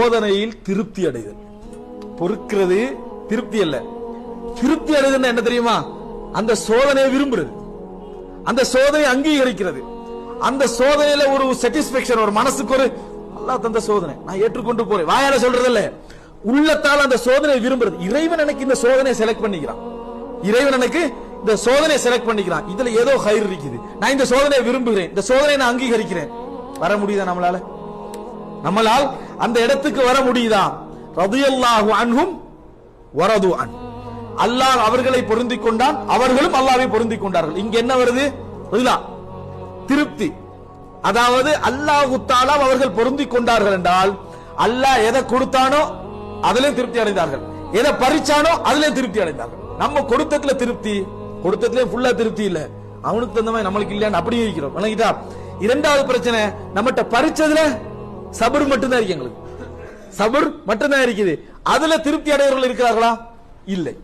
சோதனையில் திருப்தி அடைதல். பொறுக்கிறது திருப்தி அல்ல. திருப்தி அடைதல் என்ன தெரியுமா? அந்த சோதனையை விரும்புறது. அந்த சோதனை அங்கீகரிக்கிறது. அந்த சோதனையில ஒரு சாட்டிஸ்பேக்ஷன் ஒரு மனசுக்கு ஒரு அல்லாஹ் தந்த சோதனை நான் ஏற்றுக்கொண்டு போறேன். வாயால சொல்றது இல்ல உள்ளத்தால் அந்த சோதனை விரும்புறது. இறைவன் எனக்கு இந்த சோதனையை செலக்ட் பண்ணிக்கிறான். இறைவன் எனக்கு இந்த சோதனையை செலக்ட் பண்ணிக்கிறான். இதுல ஏதோ ஹைர் இருக்குது. நான் இந்த சோதனையை விரும்புகிறேன். இந்த சோதனையை நான் அங்கீகரிக்கிறேன். வர முடியுதா நம்மளால? நம்மளால் அந்த இடத்துக்கு வர முடியுதா? ரதியல்லாஹு அன்ஹும் வரது அன். அல்லாஹ் அவர்களை பொருந்தி கொண்டான் அவர்களும் அல்லாவை பொருந்தி கொண்டார்கள். இங்க என்ன வருது? ரிலா திருப்தி. அதாவது அல்லாஹ் உத்தாலாம் அவர்கள் பொருந்தி கொண்டார்கள் என்றால் அல்லாஹ் எதை கொடுத்தானோ அதிலே திருப்தி அடைந்தார்கள். எதை பறிச்சானோ அதிலே திருப்தி அடைந்தார்கள். நம்ம கொடுத்ததுல திருப்தி கொடுத்ததுல ஃபுல்லா திருப்தி இல்ல. அவனுக்கு தகுந்த மாதிரி நம்மளுக்கு இல்லையான்னு அப்படியே இருக்கிறோம். இரண்டாவது பிரச்சனை நம்மகிட்ட பறிச்சதுல சபர் மட்டும்தான் இருக்கு எங்களுக்கு. சபர் மட்டும்தான் இருக்குது. அதுல திருப்தி அடையவர்கள் இருக்கிறார்களா? இல்லை.